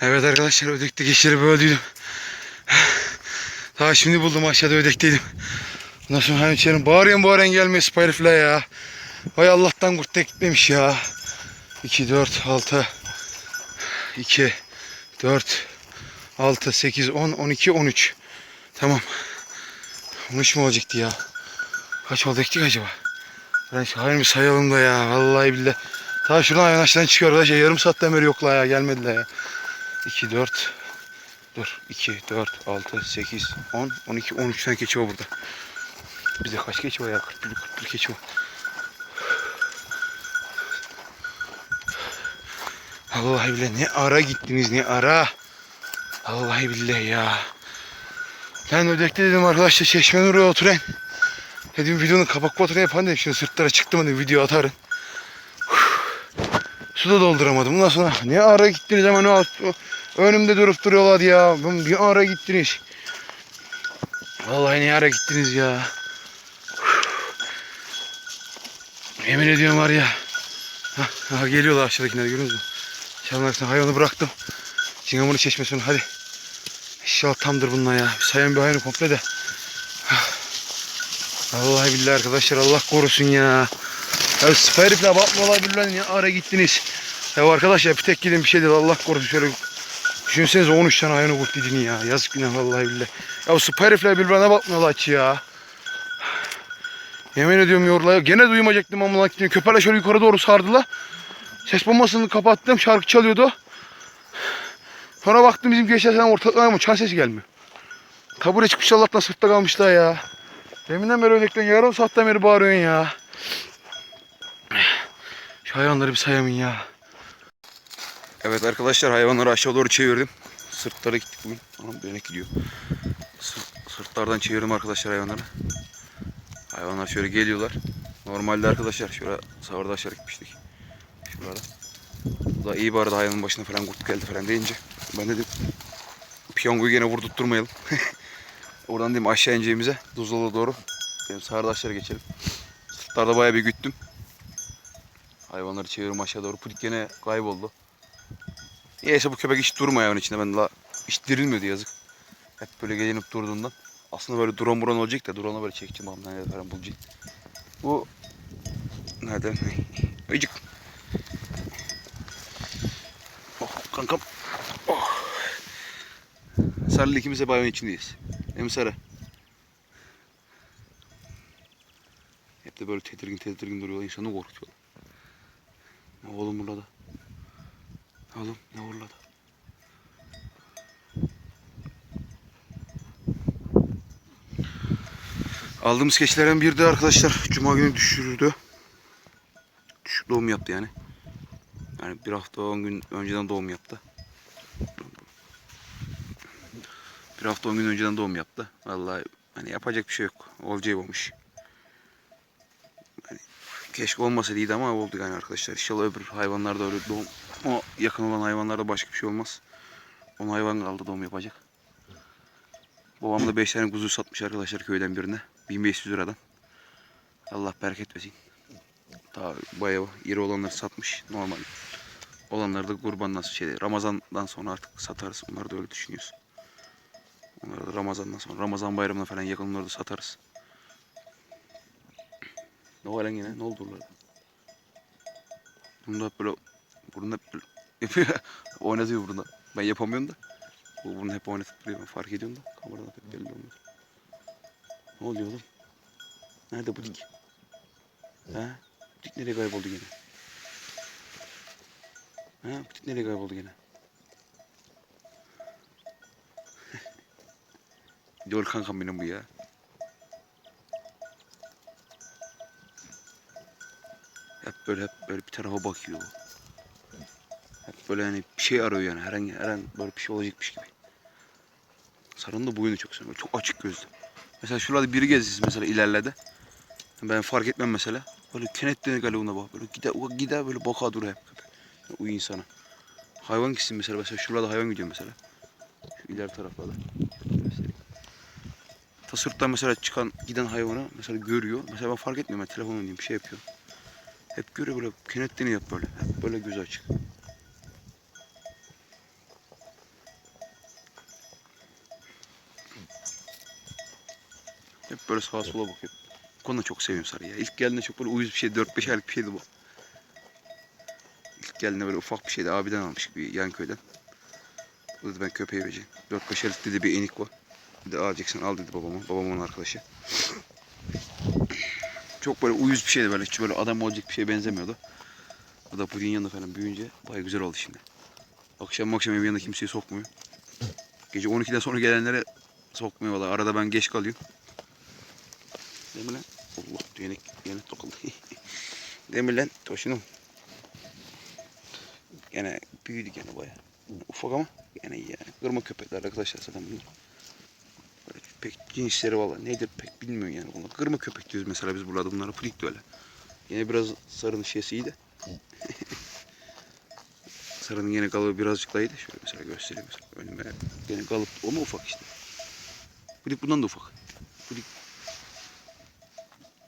Evet arkadaşlar ödekte geçleri böldüydüm. Daha şimdi buldum aşağıda ödekteydim. Ondan sonra hani içerim bağırıyorum bağıran gelmiyor Spyroof'la ya. Vay Allah'tan kurt tek gitmemiş ya. 2, 4, 6, 2, 4, 6, 8, 10, 12, 13. Tamam. 13 mu olacaktı ya? Kaç oldu ektik acaba? Ben hayır bir sayalım da ya. Vallahi billahi. Ta şuradan yanaştan çıkıyor arkadaşlar. Yarım saatten beri yoklar ya. Gelmediler ya. 2, 4, dur. 2, 4, 6, 8, 10, 12, 13 tane keçi var burada. Bizde kaç keçi var ya? 41, 41 keçi var. Vallahi billahi ne ara gittiniz ne ara. Vallahi billahi ya. Ben ödekte dedim arkadaşlar çeşmenin oraya oturayım. Dedim videonun kapak fotoğrafı yapan dedim. Şimdi sırtlara çıktım dedim video atarım. Su da dolduramadım. Ondan sonra ne ara gittiniz hemen o o önümde durup duruyorlar ya. Bir ara gittiniz. Vallahi ne ara gittiniz ya. Emin ediyorum var ya. Ha, ha, geliyorlar aşağıdakiler görüyor musun? Çalın hayvanı bıraktım. Cingamını çeşmesini hadi. İnşallah tamdır bunlar ya. Sayan bir hayvanı komple de. Vallahi billahi arkadaşlar Allah korusun ya. Ya Sperif'le bakmıyorlar billahi ne ara gittiniz. Ya arkadaşlar bir tek gidin bir şey değil Allah korusun şöyle. Düşünsenize 13 tane hayvanı kurt yedin ya. Yazık günah vallahi billahi. Ya Sperif'le birbirine bakmıyorlar hiç ya. Yemin ediyorum yorulaya. Gene duymayacaktım ama lan gittim. Köpeğler şöyle yukarı doğru sardılar. Ses bombasını kapattım. Şarkı çalıyordu. Sonra baktım bizim gençler falan ortalıkta ama çan sesi gelmiyor. Tabure çıkmış Allah'tan sırtta kalmışlar ya. Deminden beri ödekten yarım saatten beri bağırıyorsun ya. Şu hayvanları bir sayamın ya. Evet arkadaşlar hayvanları aşağı doğru çevirdim. Sırtlara gittik bugün. Anam dönek gidiyor. Sırt, sırtlardan çevirdim arkadaşlar hayvanları. Hayvanlar şöyle geliyorlar. Normalde arkadaşlar şöyle sahurda aşağı gitmiştik. Şurada. Bu da iyi bari hayvanın başına falan kurt geldi falan deyince. Ben dedim piyangoyu gene vurdurtturmayalım. Oradan dedim aşağı ineceğimize Tuzla'ya doğru. Benim sahurda geçelim. Sırtlarda bayağı bir güttüm. Hayvanları çeviriyorum aşağı doğru. Pudik gene kayboldu. Niyeyse bu köpek hiç durmuyor hayvanın içinde. Ben la hiç dirilmiyordu yazık. Hep böyle gelinip durduğundan. Aslında böyle drone buran olacak da drone'a böyle çekeceğim abi nerede falan bulacağım. Bu nerede? Ayıcık. Oh kankam. Oh. Sarılı ikimiz hep hayvanın içindeyiz. Değil Sarı? Hep de böyle tedirgin tedirgin duruyorlar. insanı korkutuyorlar. Oğlum burada? Oğlum ne orada? Aldığımız keçilerden biri de arkadaşlar Cuma günü düşürdü. Düşük doğum yaptı yani. Yani bir hafta on gün önceden doğum yaptı. Bir hafta on gün önceden doğum yaptı. Vallahi hani yapacak bir şey yok. Olacağı olmuş. Yani keşke olmasaydı ama oldu yani arkadaşlar. İnşallah öbür hayvanlarda öyle doğum o yakın olan hayvanlarda başka bir şey olmaz. On hayvan kaldı doğum yapacak. Babam da 5 tane kuzu satmış arkadaşlar köyden birine. 1500 liradan. Allah bereket versin. Daha bayağı iri olanları satmış. Normal. Olanları da kurbandan şey Ramazan'dan sonra artık satarız. Bunları da öyle düşünüyoruz. Onları da Ramazan'dan sonra. Ramazan bayramına falan yakın onları da satarız. Ne var lan yine? Ne oldu orada? Bunda böyle burnu hep yapıyor. Oynatıyor burnu. Ben yapamıyorum da. Bu burnu hep oynatıp duruyor. Ben fark ediyorum da. Kameradan pek belli olmuyor. Ne oluyor oğlum? Nerede bu dik? Ha? Bu dik nereye kayboldu gene? Ha? Bu dik nereye kayboldu gene? Yol kankam benim bu ya. Hep böyle hep böyle bir tarafa bakıyor. Böyle hani bir şey arıyor yani. Her an, her an böyle bir şey olacakmış gibi. Sarı'nın da boyunu çok seviyorum. Çok açık gözlü. Mesela şurada biri gezsin mesela ilerledi. Ben fark etmem mesela. Böyle kenetlenir galibuna bak. Böyle gider, o gider böyle baka duruyor hep. Yani uyu insana. Hayvan gitsin mesela. Mesela şurada hayvan gidiyor mesela. Şu ileri taraflarda. Göstereyim. Ta sırttan mesela çıkan giden hayvanı mesela görüyor. Mesela ben fark etmiyorum. Ben telefon oynayayım bir şey yapıyor. Hep görüyor böyle kenetleniyor hep böyle. Hep böyle göz açık. Böyle sağa sola bakıyor. Bu konuda çok seviyorum sarıyı ya. İlk geldiğinde çok böyle uyuz bir şey. 4-5 aylık bir şeydi bu. İlk geldiğinde böyle ufak bir şeydi. Abiden almıştık bir yan köyden. Bu dedi ben köpeği vereceğim. 4-5 aylık dedi bir enik var. Bir de alacaksın al dedi babama. Babamın arkadaşı. Çok böyle uyuz bir şeydi böyle. Hiç böyle adam olacak bir şeye benzemiyordu. O da pudin yanında falan büyüyünce baya güzel oldu şimdi. Akşam akşam evin yanında kimseyi sokmuyor. Gece 12'den sonra gelenlere sokmuyor valla. Arada ben geç kalıyorum. Değil mi lan? Allah düğenek, düğenek dokundu. Değil mi lan? Toşunum. Gene büyüdü gene baya. Ufak ama gene yani. Kırma köpekler arkadaşlar zaten bunlar. Pek cinsleri valla nedir pek bilmiyorum yani bunlar. Kırma köpek diyoruz mesela biz burada bunlara de öyle. Yine biraz sarının şeysi iyi de. sarının yine kalıbı birazcık daha iyi de. Şöyle mesela göstereyim mesela. Önüme yine kalıp o mu ufak işte. Plik bundan da ufak.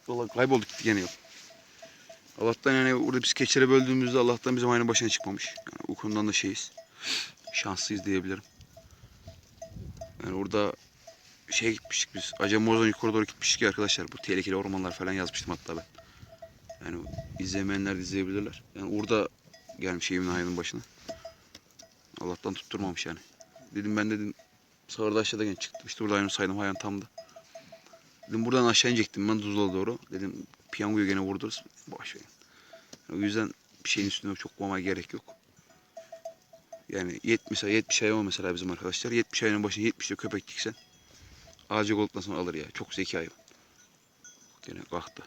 Plik Valla kaybolduk gitti gene yok. Allah'tan yani burada biz keçilere böldüğümüzde Allah'tan bizim aynı başına çıkmamış. Yani o konudan da şeyiz. Şanslıyız diyebilirim. Yani orada şey gitmiştik biz. Acemoz'dan yukarı doğru gitmiştik ya arkadaşlar. Bu tehlikeli ormanlar falan yazmıştım hatta ben. Yani izlemeyenler de izleyebilirler. Yani orada gelmiş evimin hayvanın başına. Allah'tan tutturmamış yani. Dedim ben dedim sağırda aşağıda çıktım. İşte burada hayvan saydım hayvan tamdı. Dedim buradan aşağı inecektim ben Tuzla'ya doğru. Dedim piyangoyu gene vurduruz. Boş verin. Yani o yüzden bir şeyin üstüne çok koymaya gerek yok. Yani 70 mesela 70 hayvan mesela bizim arkadaşlar. 70 hayvanın başına 70 de köpek diksen ağaca kolduktan sonra alır ya. Çok zeki hayvan. Gene kalktı.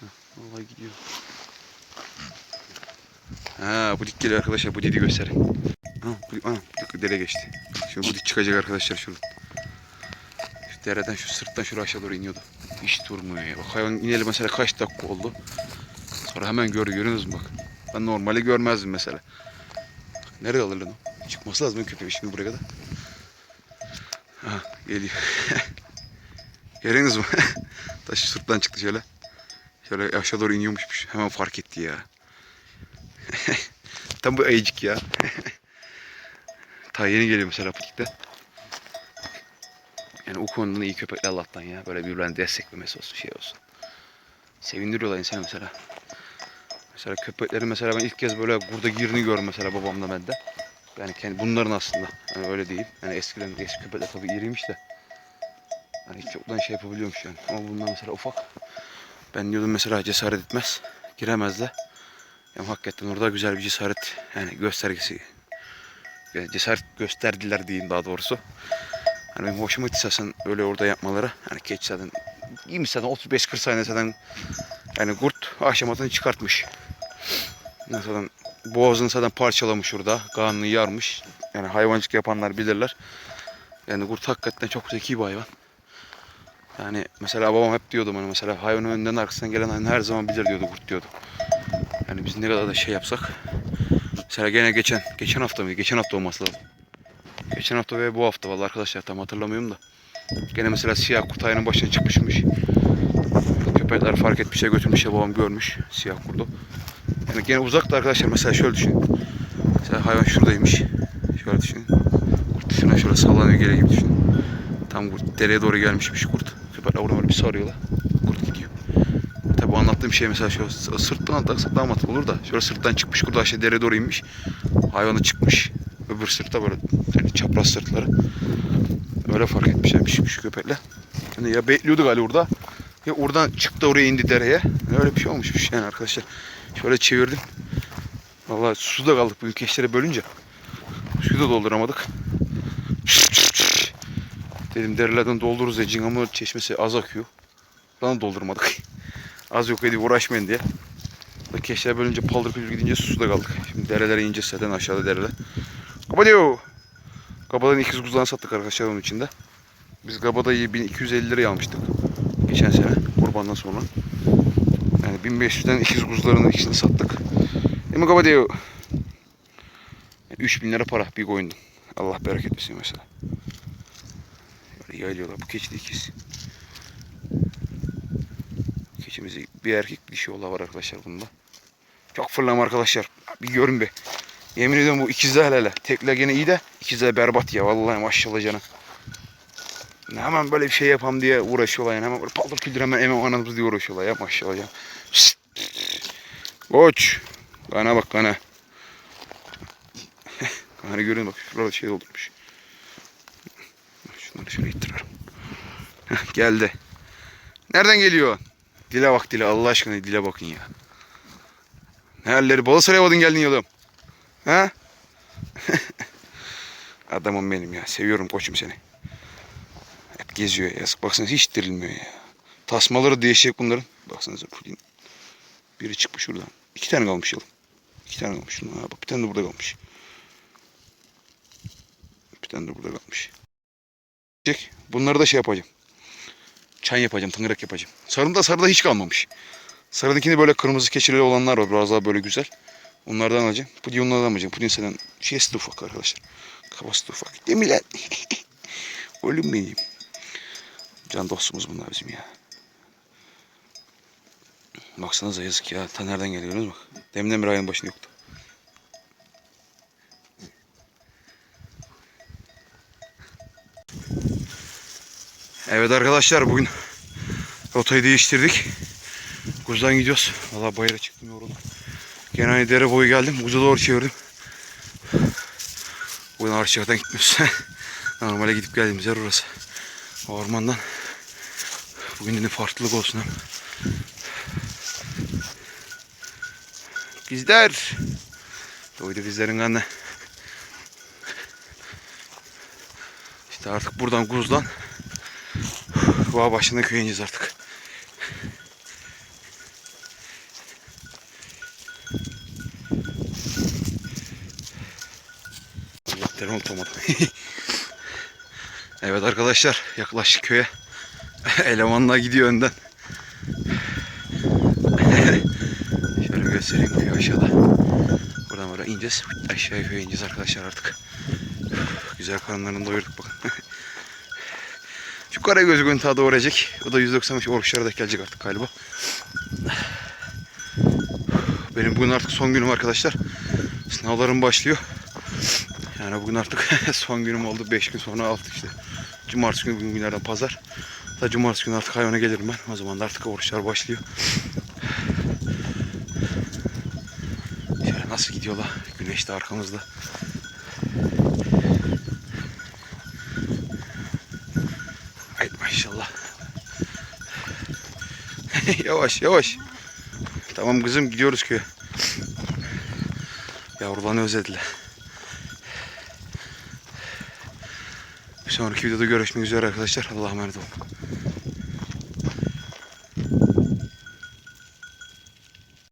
Heh, vallahi gidiyor. Ha bu dik geliyor arkadaşlar. Bu didi gösterin. Ha bu, ha, bu dere geçti. Şimdi bu dik çıkacak arkadaşlar şuradan. Dereden şu sırttan şuraya aşağı doğru iniyordu. Hiç durmuyor ya. Bak hayvan ineli mesela kaç dakika oldu. Sonra hemen gör görüyorsunuz bak. Ben normali görmezdim mesela. Nereye alır lan o? Çıkması lazım köpeği şimdi buraya kadar. Ha geliyor. Görüyorsunuz mu? Taş sırttan çıktı şöyle. Şöyle aşağı doğru iniyormuşmuş. Hemen fark etti ya. Tam bu ayıcık ya. Ta yeni geliyor mesela patikte. Yani o konuda iyi köpekler Allah'tan ya. Böyle birbirlerine desteklemesi olsun şey olsun. Sevindiriyorlar insanı mesela. Mesela köpekleri mesela ben ilk kez böyle burada girini gördüm mesela babamla bende. Yani kendi bunların aslında. Yani öyle diyeyim. Yani eskiden eski köpekler tabii iriymiş de. Hiç çoktan şey yapabiliyormuş yani. Ama bunlar mesela ufak. Ben diyordum mesela cesaret etmez. Giremez de. Yani hakikaten orada güzel bir cesaret yani göstergesi. Yani cesaret gösterdiler diyeyim daha doğrusu. Hani benim hoşuma gitti zaten öyle orada yapmaları. Hani keçi zaten iyiymiş zaten 35-40 saniye zaten yani kurt aşamadan çıkartmış. Zaten boğazını zaten parçalamış orada. Kanını yarmış. Yani hayvancılık yapanlar bilirler. Yani kurt hakikaten çok zeki bir hayvan. Yani mesela babam hep diyordu bana mesela hayvanın önünden arkasından gelen hayvan her zaman bilir diyordu kurt diyordu. Yani biz ne kadar da şey yapsak. Mesela gene geçen, geçen hafta mıydı? Geçen hafta olması lazım. Geçen hafta ve bu hafta vallahi arkadaşlar tam hatırlamıyorum da. Gene mesela siyah kurt hayvanın başına çıkmışmış. Köpekler fark etmişler götürmüşler babam görmüş siyah kurdu. Yani gene uzakta arkadaşlar mesela şöyle düşünün. Mesela hayvan şuradaymış. Şöyle düşünün. Kurt şuna şöyle sallanıyor geri gibi düşünün. Tam kurt dereye doğru gelmişmiş kurt. Köpekler oradan böyle bir sarıyorlar. Kurt gidiyor. Tabi bu anlattığım şey mesela şu sırttan atlarsak daha mantıklı olur da. Şöyle sırttan çıkmış kurt aşağı dereye doğru inmiş. Hayvanı çıkmış. Öbür sırtta böyle yani çapraz sırtları. Öyle fark etmişlermiş şu köpekler. Yani ya bekliyordu galiba orada. Ya oradan çıktı oraya indi dereye. Öyle bir şey olmuşmuş yani arkadaşlar. Şöyle çevirdim. Vallahi suda kaldık bugün keşlere bölünce. Suyu da dolduramadık. Dedim derelerden doldururuz diye Cingamur çeşmesi az akıyor. Buradan doldurmadık. az yok edip uğraşmayın diye. Da keşlere bölünce paldır küldür gidince suda kaldık. Şimdi derelere ineceğiz zaten aşağıda dereler. Kapatıyor. Kabadan 200 kuzudan sattık arkadaşlar onun içinde. Biz Kabadayı 1250 liraya almıştık. Geçen sene kurbandan sonra. Yani 1500'den 200 kuzularının ikisini sattık. Mi Kabadayı? Yani 3000 lira para bir koyundum. Allah bereket versin mesela. Böyle yayılıyorlar. Bu keçi de ikiz. Keçimizi bir erkek dişi oğlan var arkadaşlar bunda. Çok fırlam arkadaşlar. Bir görün be. Yemin ediyorum bu ikizler hele hele. Tekler gene iyi de ikizler berbat ya. Vallahi maşallah canım. Hemen böyle bir şey yapam diye uğraşıyorlar yani. Hemen böyle paldır küldür hemen hemen anamız diye uğraşıyorlar ya maşallah ya. Koç. Kana bak kana. Kana görüyorsun bak şurada şey olmuş. Şunları şöyle ittiriyorum. Geldi. Nereden geliyor? Dile bak dile Allah aşkına dile bakın ya. Ne halleri Balıkesir'e vadın geldin yolum. Ha? Adamım benim ya. Seviyorum koçum seni. Hep geziyor ya. Baksanıza hiç dirilmiyor ya. Tasmaları değişecek bunların. Baksanıza pudin. Biri çıkmış şuradan. İki tane kalmış yılım. İki tane kalmış. Ha, bak bir tane de burada kalmış. Bir tane de burada kalmış. Bunları da şey yapacağım. Çay yapacağım, tıngırak yapacağım. Sarında sarıda hiç kalmamış. Sarıdakini böyle kırmızı keçeli olanlar var. Biraz daha böyle güzel. Onlardan alacağım. Pudin onlardan alacağım. Senin şeysi de ufak arkadaşlar. Kafası da ufak. Değil mi lan? Oğlum benim. Can dostumuz bunlar bizim ya. Baksanıza yazık ya. Ta nereden geliyorsunuz bak. Deminden bir ayın başında yoktu. Evet arkadaşlar bugün rotayı değiştirdik. Kuzdan gidiyoruz. Valla bayıra çıktım yoruldum. Gene aynı dere boyu geldim. Kuza doğru çevirdim. Bugün Arçak'tan gitmiyoruz. Normale gidip geldiğimiz yer orası. Ormandan. Bugün de farklılık olsun. Bizler. Doydu bizlerin kanı. İşte artık buradan Guz'dan Bağ başında köye artık. Allah telefon tutamadım. evet arkadaşlar yaklaşık köye. Elemanla gidiyor önden. Şöyle göstereyim köyü aşağıda. Buradan böyle ineceğiz. Aşağıya köye ineceğiz arkadaşlar artık. Güzel karınlarını doyurduk bakın. Şu Karagöz Güntağı doğrayacak. O da 195 oruçlara da gelecek artık galiba. Benim bugün artık son günüm arkadaşlar. Sınavlarım başlıyor. Yani bugün artık son günüm oldu. 5 gün sonra altı işte. Cumartesi günü bugün günlerden pazar. Da cumartesi günü artık hayvana gelirim ben. O zaman da artık oruçlar başlıyor. Şöyle nasıl gidiyorlar? Güneş de arkamızda. Haydi maşallah. yavaş yavaş. Tamam kızım gidiyoruz köye. Yavrularını özlediler. Sonraki videoda görüşmek üzere arkadaşlar. Allah'a emanet olun.